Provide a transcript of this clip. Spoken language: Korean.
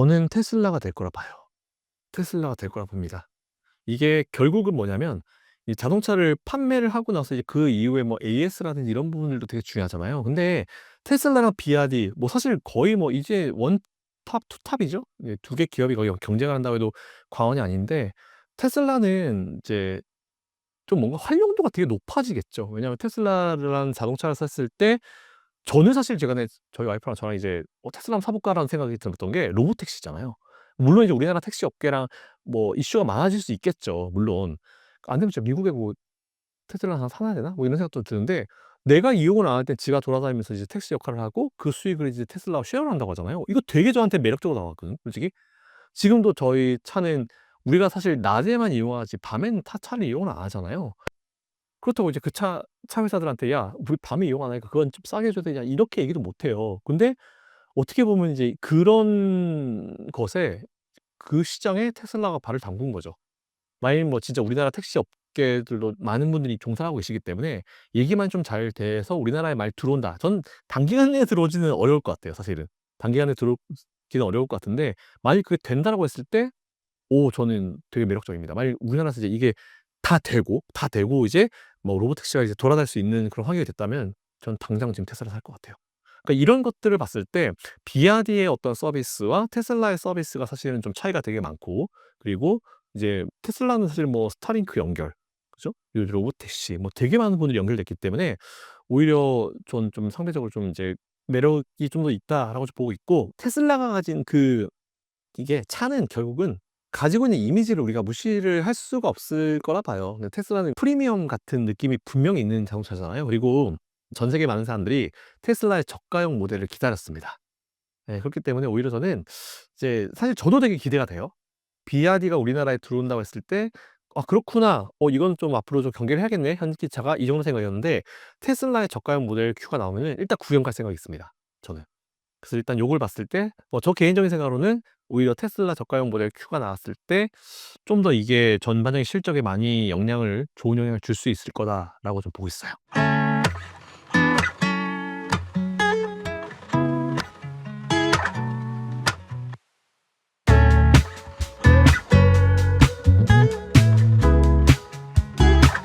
저는 테슬라가 될 거라 봐요. 테슬라가 될 거라 봅니다. 이게 결국은 뭐냐면 이 자동차를 판매를 하고 나서 이제 그 이후에 뭐 AS라든지 이런 부분들도 되게 중요하잖아요. 근데 테슬라랑 BYD 뭐 사실 거의 뭐 이제 원탑, 투탑이죠. 예 2개 기업이 거의 경쟁을 한다고 해도 과언이 아닌데 테슬라는 이제 좀 뭔가 활용도가 되게 높아지겠죠. 왜냐하면 테슬라라는 자동차를 샀을 때 저는 사실 제가 네 저희 와이프랑 저랑 이제 '어 테슬라 한번 사 볼까?'라는 생각이 들었던 게 로보택시잖아요. 물론 이제 우리나라 택시 업계랑 뭐 이슈가 많아질 수 있겠죠 물론. 안 되면 진짜 미국에 뭐 '테슬라 하나 사놔야 되나?' 뭐 이런 생각도 드는데 내가 이용을 안할땐 지가 돌아다니면서 이제 택시 역할을 하고 그 수익을 이제 테슬라와 쉐어를 한다고 하잖아요. 이거 되게 저한테 매력적으로 다가왔거든요 솔직히. 지금도 저희 차는 우리가 사실 낮에만 이용하지 밤에는 타 차를 이용을 안 하잖아요. 그렇다고 이제 그 차 차 회사들한테 "야 우리 밤에 이용 안 하니까 그건 좀 싸게 해 줘야 되냐." 이렇게 얘기도 못 해요. 근데 어떻게 보면 이제 그런 것에 그 시장에 테슬라가 발을 담근 거죠. 만일 뭐 진짜 우리나라 택시 업계들도 많은 분들이 종사하고 계시기 때문에 얘기만 좀 잘 돼서 우리나라에 많이 들어온다. 저는 단기간에 들어오지는 어려울 것 같아요 사실은. 단기간에 들어오기는 어려울 것 같은데 만일 그게 된다라고 했을 때 오 저는 되게 매력적입니다. 만일 우리나라에서 이제 이게 다 되고, 다 되고 이제 뭐 로보택시가 이제 돌아다닐 수 있는 그런 환경이 됐다면 전 당장 지금 테슬라 살 것 같아요. 그러니까 이런 것들을 봤을 때 비아디의 어떤 서비스와 테슬라의 서비스가 사실은 좀 차이가 되게 많고 그리고 이제 테슬라는 사실 뭐 스타링크 연결 그죠? 그리고 로보택시 뭐 되게 많은 분들이 연결됐기 때문에 오히려 전 좀 상대적으로 좀 이제 '매력이 좀 더 있다.'라고 좀 보고 있고 테슬라가 가진 그 이게 차는 결국은 가지고 있는 이미지를 우리가 무시를 할 수가 없을 거라 봐요. 테슬라는 프리미엄 같은 느낌이 분명히 있는 자동차잖아요. 그리고 전 세계 많은 사람들이 테슬라의 저가형 모델을 기다렸습니다. 예 그렇기 때문에 오히려 저는 이제 사실 저도 되게 기대가 돼요. 비아디가 우리나라에 들어온다고 했을 때 '아 그렇구나. 어 이건 좀 앞으로 좀 경계를 해야겠네, 현기차가.' 이 정도 생각이었는데 테슬라의 저가형 모델 Q가 나오면은 일단 구경 갈 생각이 있습니다, 저는. 그래서 일단 요걸 봤을 때 뭐 저 개인적인 생각으로는 오히려 테슬라 저가형 모델 Q가 나왔을 때 '좀 더 이게 전반적인 실적에 많이 영향을 좋은 영향을 줄 수 있을 거다.'라고 좀 보고 있어요.